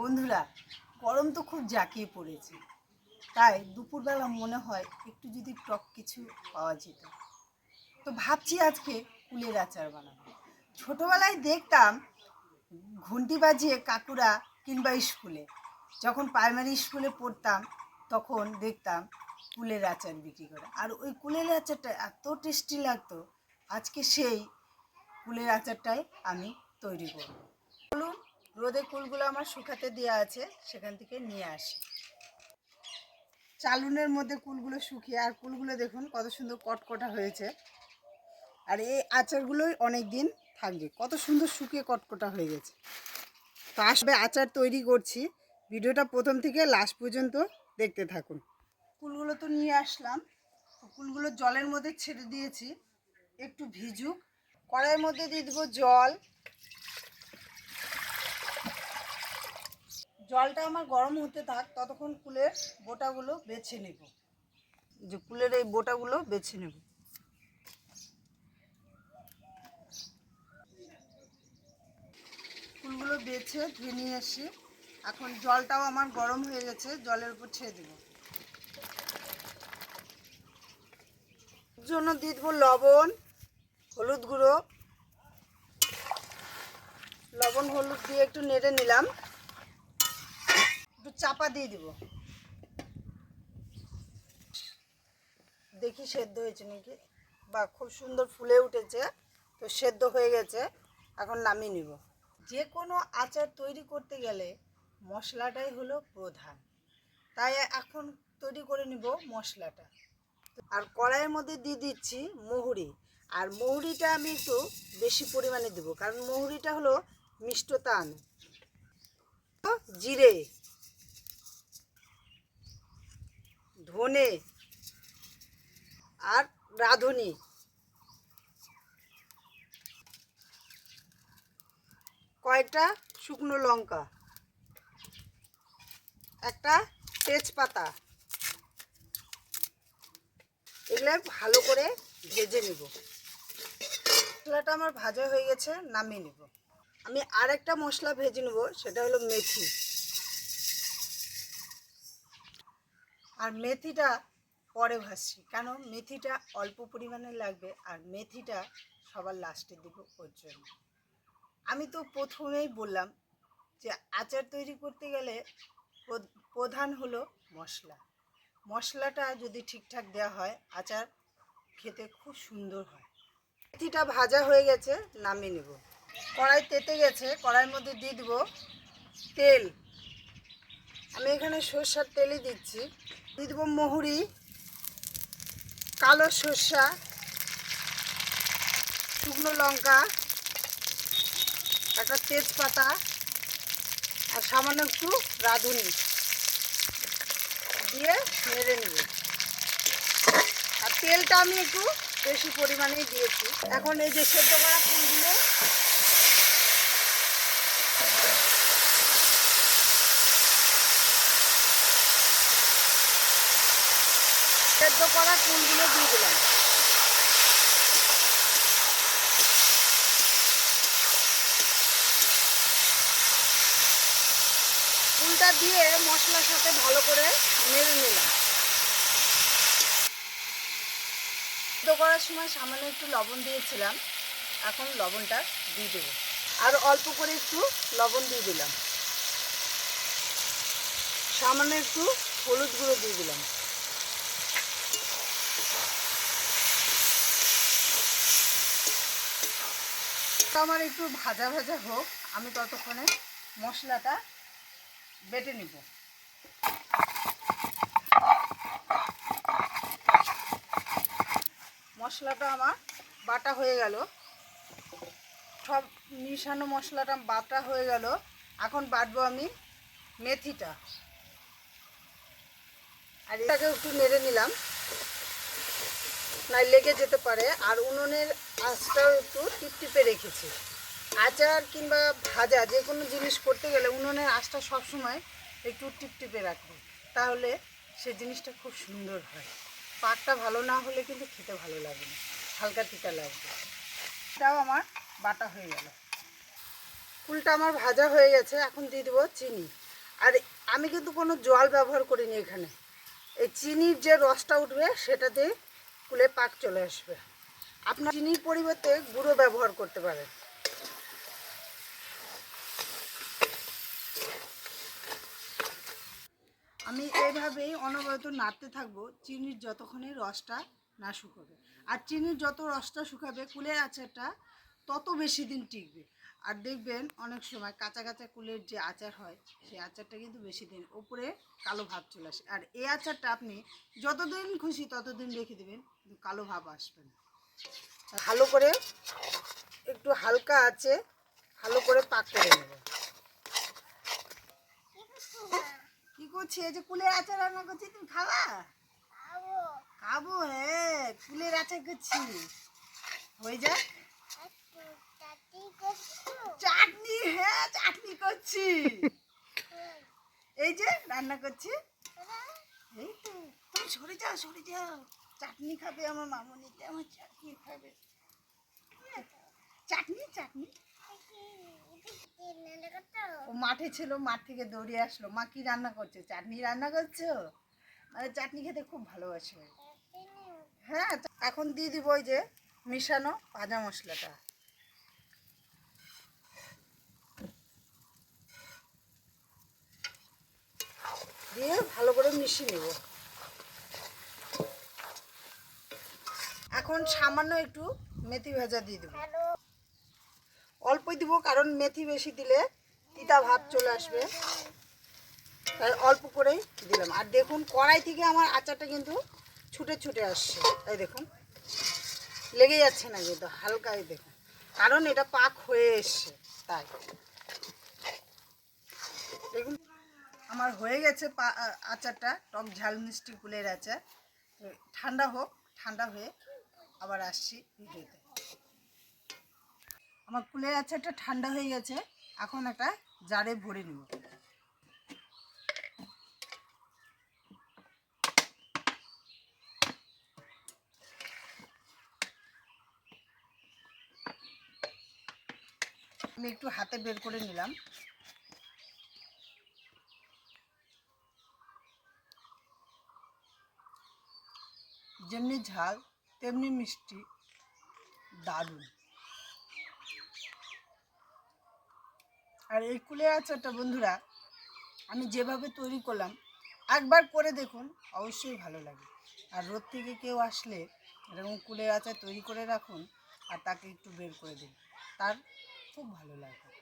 বন্ধুরা, গরম তো খুব জাঁকিয়ে পড়েছে। তাই দুপুরবেলা মনে হয় একটু যদি টক কিছু পাওয়া যেত। তো ভাবছি আজকে কুলের আচার বানাবো। ছোটোবেলায় দেখতাম ঘন্টি বাজিয়ে কাকুরা কিংবা স্কুলে, যখন প্রাইমারি স্কুলে পড়তাম, তখন দেখতাম কুলের আচার বিক্রি করে। আর ওই কুলের আচারটা এত টেস্টি লাগতো, আজকে সেই কুলের আচারটাই আমি তৈরি করব। বলুন রোদে কুলগুলো আমার শুকাতে দেওয়া আছে, সেখান থেকে নিয়ে আসি। চালুনের মধ্যে কুলগুলো শুকিয়ে, আর কুলগুলো দেখুন কত সুন্দর কটকটা হয়েছে। আর এই আচারগুলোই অনেক দিন থাকবে। কত সুন্দর শুকিয়ে কটকটা হয়ে গেছে। তো আসবে আচার তৈরি করছি। ভিডিওটা প্রথম থেকে লাস্ট পর্যন্ত দেখতে থাকুন। কুলগুলো তো নিয়ে আসলাম। কুলগুলো জলের মধ্যে ছেড়ে দিয়েছি। একটু ভিজুক। কড়াইয়ের মধ্যে দিয়ে দেবো জল। জলটা আমার গরম হতে থাক, ততক্ষণ কুলের বোটাগুলো বেছে নেব। যে কুলের এই বোটাগুলো বেছে নেব। ফুলগুলো বেছে ধুয়ে নিয়ে আসি। এখন জলটাও আমার গরম হয়ে গেছে, জলের উপর ছেড়ে দেবো। জন্য দিয়ে দেবো লবণ, হলুদ গুঁড়ো। লবণ, হলুদ দিয়ে একটু নেড়ে নিলাম। চাপা দিয়ে দিব। দেখি সেদ্ধ হয়েছে নাকি? বা খুব সুন্দর ফুলে উঠেছে, তো সেদ্ধ হয়ে গেছে, এখন নামিয়ে নিব। যে কোনো আচার তৈরি করতে গেলে মশলাটাই হলো প্রধান। তাই এখন তৈরি করে নিব মশলাটা। আর কড়াইয়ের মধ্যে দিয়ে দিচ্ছি মহুরি। আর মহুরিটা আমি একটু বেশি পরিমাণে দেব, কারণ মহুরিটা হলো মিষ্টতা আনে। জিরে ধনে আর রাঁধুনি। কয়েকটা শুকনো লঙ্কা। একটা তেজপাতা। এগুলো ভালো করে ভেজে নেব। মশলাটা আমার ভাজা হয়ে গেছে, নামিয়ে নেব। আমি আর একটা মশলা ভেজে নেব, সেটা হলো মেথি। আর মেথিটা পরে ভাসছি কেন? মেথিটা অল্প পরিমাণে লাগবে আর মেথিটা সবার লাস্টে দেব ওর জন্য। আমি তো প্রথমেই বললাম যে আচার তৈরি করতে গেলে প্রধান হলো মশলা। মশলাটা যদি ঠিকঠাক দেওয়া হয়, আচার খেতে খুব সুন্দর হয়। মেথিটা ভাজা হয়ে গেছে, নামিয়ে নেব। কড়াই তেতে গেছে, কড়াইয়ের মধ্যে দিয়ে দেবো তেল। আমি এখানে সর্ষার তেলই দিচ্ছি। দিয়ে দেবো মহুরি, কালো সর্ষা, শুকনো লঙ্কা, একটা তেজপাতা, আর সামান্য একটু রাঁধুনি। দিয়ে নেড়ে নেব। আর তেলটা আমি একটু বেশি পরিমাণেই দিয়েছি। এখন এই যে সেদ্ধ করা ফুলগুলো সেদ্ধ করা ফুলগুলো দিয়ে দিলাম। ফুলটা দিয়ে মশলার সাথে ভালো করে নেড়ে নিলাম। সেদ্ধ করার সময় সামান্য একটু লবণ দিয়েছিলাম, এখন লবণটা দিয়ে দেবো। আর অল্প করে একটু লবণ দিয়ে দিলাম। সামান্য একটু হলুদ গুঁড়ো দিয়ে দিলাম। তো আমার একটু ভাজা ভাজা হোক, আমি ততক্ষণে মশলাটা বেটে নিব। মশলাটা আমার বাটা হয়ে গেল। সব মিশানো মশলাটা বাটা হয়ে গেল। এখন বাটবো আমি মেথিটা। আর এটাকে একটু নেড়ে নিলাম। নাই লেগে যেতে পারে, আর উনুনের আঁচটাও একটু টিপটিপে রেখেছি। আচার কিংবা ভাজা যে কোনো জিনিস করতে গেলে উনুনের আঁচটা সবসময় একটু টিপটিপে রাখবে তাহলে সে জিনিসটা খুব সুন্দর হয়। পাকটা ভালো না হলে কিন্তু খেতে ভালো লাগে না, হালকা তিতা লাগবে। এটাও আমার বাটা হয়ে গেল। ফুলটা আমার ভাজা হয়ে গেছে, এখন দিয়ে দেবো চিনি। আর আমি কিন্তু কোনো জল ব্যবহার করিনি এখানে। এই চিনির যে রসটা উঠবে সেটাতে কুলে পাক চলে আসবে। আপনার চিনির পরিবর্তে গুঁড়ো ব্যবহার করতে পারেন। আমি এইভাবেই অনবরত নাড়তে থাকব। চিনির যতক্ষণে রসটা না শুকাবে। আর চিনির যত রসটা শুকাবে কুলের আচারটা তত বেশি দিন টিকবে। আর দেখবেন অনেক সময় কাঁচা কাঁচা কুলের যে আচার হয় সেই আচারটা কিন্তু বেশি দিন উপরে কালো ভাব চলে আসে। আর এই আচারটা আপনি যতদিন খুশি ততদিন রেখে দেবেন কিন্তু কালো ভাব আসবে না। ভালো করে একটু হালকা আছে ভালো করে পাক করে নেবেন। কি করছি? এই যে কুলের আচার রান্না করছি তুমি খাবা। খাব হ্যাঁ কুলের আচার করছি। হয়ে যাক। চাটনি হ্যাঁ চাটনি করছি। এই যে রান্না করছি। এই তো, তুমি সরে যাও সরে যাও। চাটনি খাবে আমার মামনিতে আমার চাটনি খাবে। চাটনি চাটনি। ও মাঠে ছিল, মাঠ থেকে দৌড়ে আসলো। মা কি রান্না করছ? চাটনি রান্না করছ? মানে চাটনি খেতে খুব ভালোবাসে। হ্যাঁ এখন দিয়ে দিব ওই যে মিশানো ভাজা মশলাটা। দিয়ে ভালো করে মিশিয়ে নেব। এখন সামান্য একটু মেথি ভাজা দিয়ে দেবো। অল্পই দিব কারণ মেথি বেশি দিলে তিতা ভাব চলে আসবে। তাই অল্প করেই দিলাম। আর দেখুন কড়াই থেকে আমার আচারটা কিন্তু ছুটে ছুটে আসছে। এই দেখুন লেগে যাচ্ছে না কিন্তু হালকাই দেখুন। কারণ এটা পাক হয়ে এসছে তাই দেখুন আমার হয়ে গেছে আচারটা। টক ঝাল মিষ্টি কুলের আচার। ঠান্ডা হোক, ঠান্ডা হয়ে আবার আসছি ভিডিওতে। আমার কুলের আচারটা ঠান্ডা হয়ে গেছে, এখন একটা জারে ভরে নেব। আমি একটু হাতে বের করে নিলাম। যেমনি ঝাল, তেমনি মিষ্টি। দারুণ। আর এই কুলে আচারটা বন্ধুরা, আমি যেভাবে তৈরি করলাম, একবার করে দেখুন, অবশ্যই ভালো লাগে। আর রোদ থেকে কেউ আসলে এরকম কুলের আচার তৈরি করে রাখুন, আর তাকে একটু বের করে দিন। তার খুব ভালো লাগবে